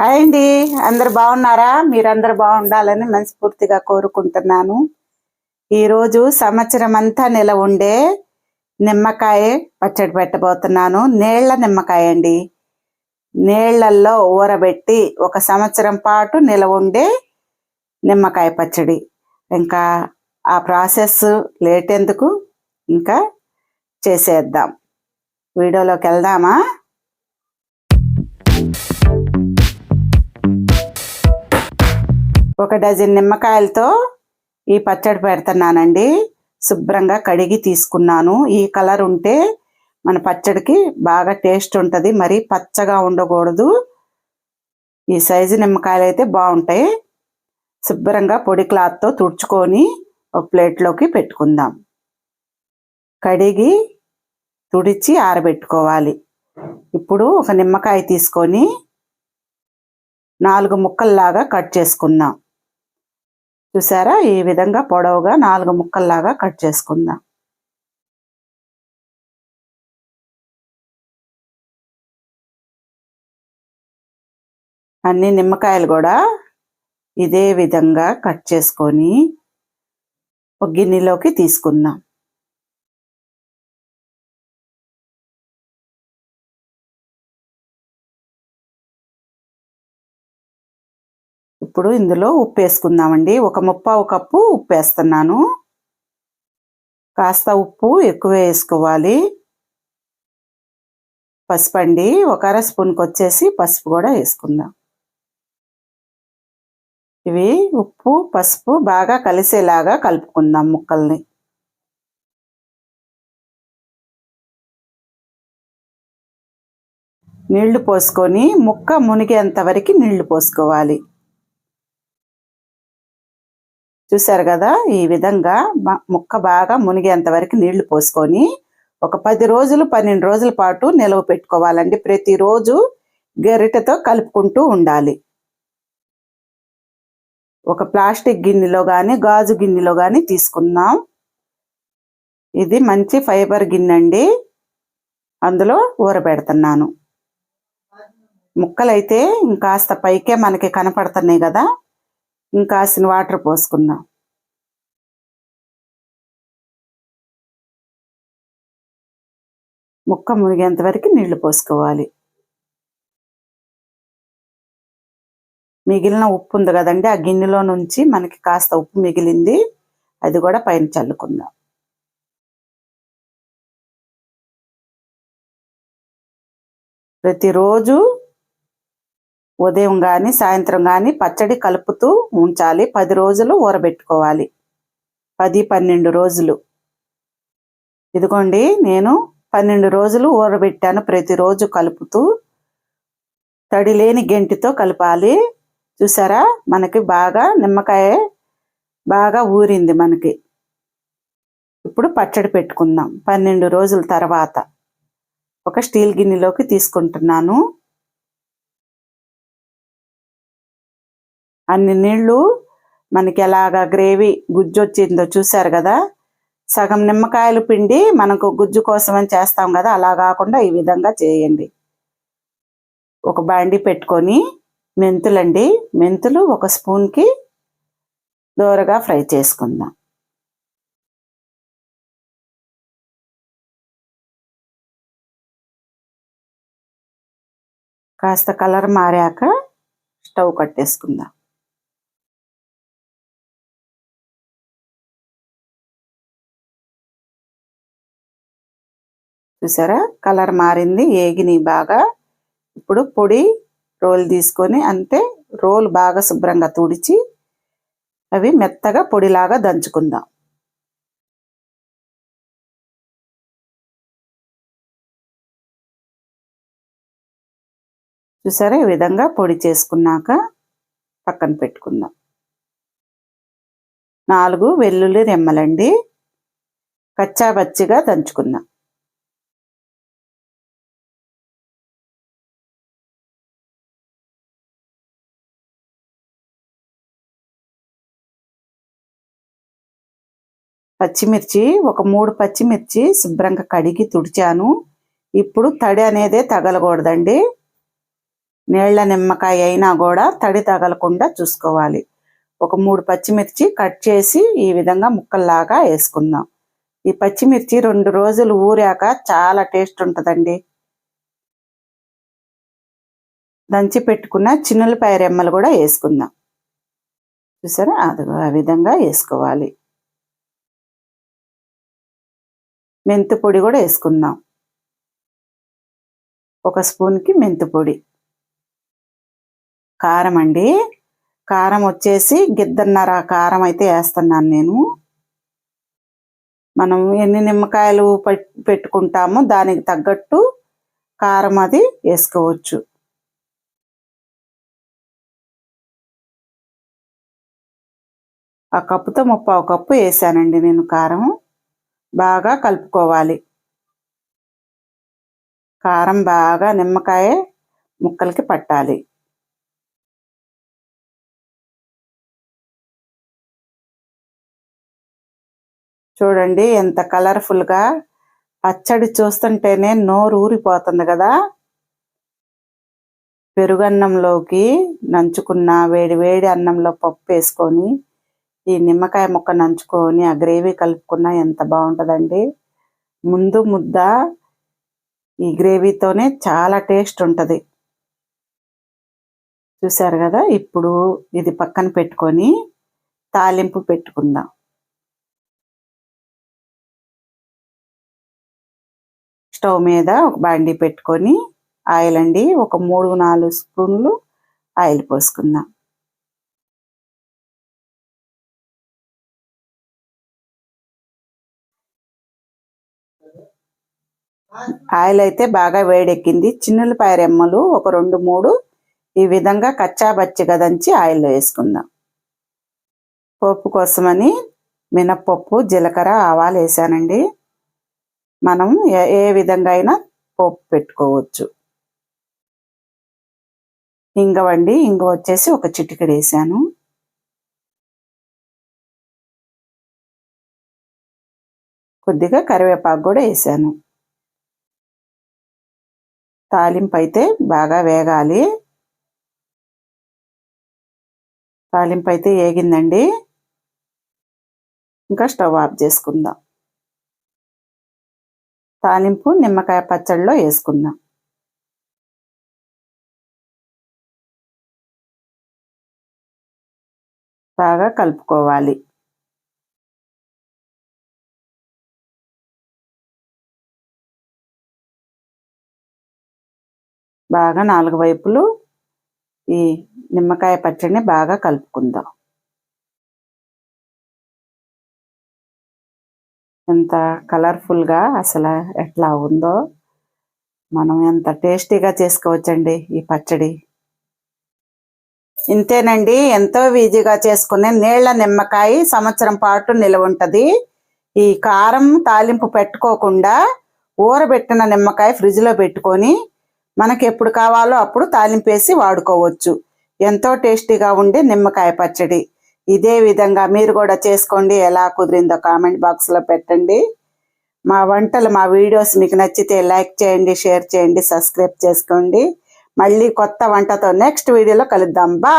Hi అండి. అందరు బాగున్నారా? మీరందరు బాగుండాలని మనస్ఫూర్తిగా కోరుకుంటున్నాను. ఈరోజు సంవత్సరం అంతా నిల ఉండే నిమ్మకాయ పచ్చడి పెట్టబోతున్నాను. నీళ్ళ నిమ్మకాయ అండి. నీళ్ళల్లో ఊరబెట్టి ఒక సంవత్సరం పాటు నిల ఉండే నిమ్మకాయ పచ్చడి. ఇంకా ఆ ప్రాసెస్ లేట్ ఎందుకు? ఇంకా చేసేద్దాం. వీడియోలోకి వెళ్దామా? ఒక డజన్ నిమ్మకాయలతో ఈ పచ్చడి పెడుతున్నానండి. శుభ్రంగా కడిగి తీసుకున్నాను. ఈ కలర్ ఉంటే మన పచ్చడికి బాగా టేస్ట్ ఉంటుంది. మరి పచ్చగా ఉండకూడదు. ఈ సైజు నిమ్మకాయలు అయితే బాగుంటాయి. శుభ్రంగా పొడి క్లాత్తో తుడుచుకొని ఒక ప్లేట్లోకి పెట్టుకుందాం. కడిగి తుడిచి ఆరబెట్టుకోవాలి. ఇప్పుడు ఒక నిమ్మకాయ తీసుకొని నాలుగు ముక్కల్లాగా కట్ చేసుకుందాం. చూసారా? ఈ విధంగా పొడవుగా నాలుగు ముక్కల్లాగా కట్ చేసుకుందాం. అన్ని నిమ్మకాయలు కూడా ఇదే విధంగా కట్ చేసుకొని ఒక గిన్నెలోకి తీసుకుందాం. ఇప్పుడు ఇందులో ఉప్పు వేసుకుందామండి ఒక ముప్పావు కప్పు ఉప్పు వేస్తున్నాను కాస్త ఉప్పు ఎక్కువ వేసుకోవాలి. పసుపు అండి ఒక అర స్పూన్కి వచ్చేసి పసుపు కూడా వేసుకుందాం. ఇవి ఉప్పు పసుపు బాగా కలిసేలాగా కలుపుకుందాం ముక్కల్ని. నీళ్ళు పోసుకొని ముక్క మునిగేంత వరకు నీళ్ళు పోసుకోవాలి. చూసారు కదా ఈ విధంగా ముక్క బాగా మునిగేంత వరకు నీళ్ళు పోసుకొని ఒక పది రోజులు పన్నెండు రోజుల పాటు నిలవ పెట్టుకోవాలండి. ప్రతిరోజు గరిటెతో కలుపుకుంటూ ఉండాలి. ఒక ప్లాస్టిక్ గిన్నెలో కానీ గాజు గిన్నెలో కానీ తీసుకుందాం ఇది మంచి ఫైబర్ గిన్నె అండి అందులో ఊరబెడుతున్నాను. ముక్కలైతే ఇంకాస్త పైకే మనకి కనపడుతున్నాయి కదా. ఇంకాసిన వాటర్ పోసుకుందాం. ముక్క మునిగేంత వరకు నీళ్ళు పోసుకోవాలి. మిగిలిన ఉప్పు ఉంది కదండి ఆ గిన్నెలో నుంచి మనకి కాస్త ఉప్పు మిగిలింది అది కూడా పైన చల్లుకుందాం. ప్రతిరోజు ఉదయం కానీ సాయంత్రం కానీ పచ్చడి కలుపుతూ ఉంచాలి. పది రోజులు ఊరబెట్టుకోవాలి. పది పన్నెండు రోజులు. ఇదిగోండి నేను పన్నెండు రోజులు ఊరబెట్టాను. ప్రతిరోజు కలుపుతూ తడి లేని గెంటితో కలపాలి. చూసారా? మనకి బాగా నిమ్మకాయ బాగా ఊరింది మనకి. ఇప్పుడు పచ్చడి పెట్టుకుందాం. పన్నెండు రోజుల తర్వాత ఒక స్టీల్ గిన్నెలోకి తీసుకుంటున్నాను. అన్ని నీళ్ళు మనకి ఎలాగా గ్రేవీ గుజ్జు వచ్చిందో చూసారు కదా? సగం నిమ్మకాయలు పిండి మనకు గుజ్జు కోసమని చేస్తాం కదా? అలా కాకుండా ఈ విధంగా చేయండి. ఒక బాండి పెట్టుకొని మెంతులండి. మెంతులు ఒక స్పూన్కి దోరగా ఫ్రై చేసుకుందాం. కాస్త కలర్ మారాక స్టవ్ కట్టేసుకుందాం. చూసారా? కలర్ మారింది ఏగిని బాగా. ఇప్పుడు పొడి రోల్ తీసుకొని అంతే రోల్ బాగా శుభ్రంగా తుడిచి అవి మెత్తగా పొడిలాగా దంచుకుందాం. చూసారా? ఈ విధంగా పొడి చేసుకున్నాక పక్కన పెట్టుకుందాం. నాలుగు వెల్లుల్లి రెమ్మలండి. కచ్చాబచ్చిగా దంచుకుందాం. పచ్చిమిర్చి ఒక మూడు పచ్చిమిర్చి శుభ్రంగా కడిగి తుడిచాను. ఇప్పుడు తడి అనేదే తగలకూడదండి. నీళ్ళ నిమ్మకాయ అయినా కూడా తడి తగలకుండా చూసుకోవాలి. ఒక మూడు పచ్చిమిర్చి కట్ చేసి ఈ విధంగా ముక్కల్లాగా వేసుకుందాం. ఈ పచ్చిమిర్చి రెండు రోజులు ఊరాక చాలా టేస్ట్ ఉంటుందండి. దంచి పెట్టుకున్న చిన్నులపాయ రెమ్మలు కూడా వేసుకుందాం. చూసారా? అది ఆ విధంగా వేసుకోవాలి. మెంతు పొడి కూడా వేసుకుందాం. ఒక స్పూన్కి మెంతు పొడి. కారం అండి. కారం వచ్చేసి గిద్దన్నర కారం అయితే వేస్తున్నాను నేను. మనం ఎన్ని నిమ్మకాయలు పెట్టుకుంటామో దానికి తగ్గట్టు కారం అది వేసుకోవచ్చు. ఆ కప్పుతో ముప్పావు కప్పు వేసానండి నేను కారం బాగా కలుపుకోవాలి. కారం బాగా నిమ్మకాయ ముక్కలకి పట్టాలి. చూడండి ఎంత కలర్ఫుల్గా పచ్చడి చూస్తుంటేనే నోరు ఊరిపోతుంది కదా. పెరుగన్నంలోకి నంచుకున్న వేడి వేడి అన్నంలో పప్పు వేసుకొని ఈ నిమ్మకాయ ముక్క నంచుకొని ఆ గ్రేవీ కలుపుకున్న ఎంత బాగుంటుందండి. ముందు ముద్ద ఈ గ్రేవీతోనే చాలా టేస్ట్ ఉంటుంది. చూసారు కదా? ఇప్పుడు ఇది పక్కన పెట్టుకొని తాలింపు పెట్టుకుందాం. స్టవ్ మీద ఒక బాండీ పెట్టుకొని ఆయిల్ అండి. ఒక మూడు నాలుగు స్పూన్లు ఆయిల్ పోసుకుందాం. ఆయిల్ అయితే బాగా వేడెక్కింది. చిన్నులపాయ రెమ్మలు ఒక రెండు మూడు. ఈ విధంగా కచ్చాబచ్చిగా దంచి ఆయిల్లో వేసుకుందాం. పప్పు కోసమని మినప్పప్పు జీలకర్ర ఆవాలు వేసానండి. మనం ఏ విధంగా అయినా పోపు పెట్టుకోవచ్చు. ఇంగవండి ఇంగ వచ్చేసి ఒక చిటికెడు వేసాను. కొద్దిగా కరివేపాకు కూడా వేసాను. తాలింపు అయితే బాగా వేగాలి. తాలింపు అయితే వేగిందండి ఇంకా స్టవ్ ఆఫ్ చేసుకుందాం. తాలింపు నిమ్మకాయ పచ్చడిలో వేసుకుందాం. బాగా కలుపుకోవాలి. బాగా నాలుగు వైపులు ఈ నిమ్మకాయ పచ్చడిని బాగా కలుపుకుందాం. ఎంత కలర్ఫుల్గా అసలు ఎట్లా ఉందో మనం ఎంత టేస్టీగా చేసుకోవచ్చండి ఈ పచ్చడి. ఇంతేనండి ఎంతో ఈజీగా చేసుకునే నీళ్ళ నిమ్మకాయ సంవత్సరం పాటు నిలవ ఉంటుంది. ఈ కారం తాలింపు పెట్టుకోకుండా ఊరబెట్టిన నిమ్మకాయ ఫ్రిడ్జ్లో పెట్టుకొని మనకి ఎప్పుడు కావాలో అప్పుడు తాలింపేసి వాడుకోవచ్చు. ఎంతో టేస్టీగా ఉండే నిమ్మకాయ పచ్చడి. ఇదే విధంగా మీరు కూడా చేసుకోండి. ఎలా కుదిరిందో కామెంట్ బాక్స్లో పెట్టండి. మా వంటలు మా వీడియోస్ మీకు నచ్చితే లైక్ చేయండి షేర్ చేయండి సబ్స్క్రైబ్ చేసుకోండి. మళ్ళీ కొత్త వంటతో నెక్స్ట్ వీడియోలో కలుద్దాం. బా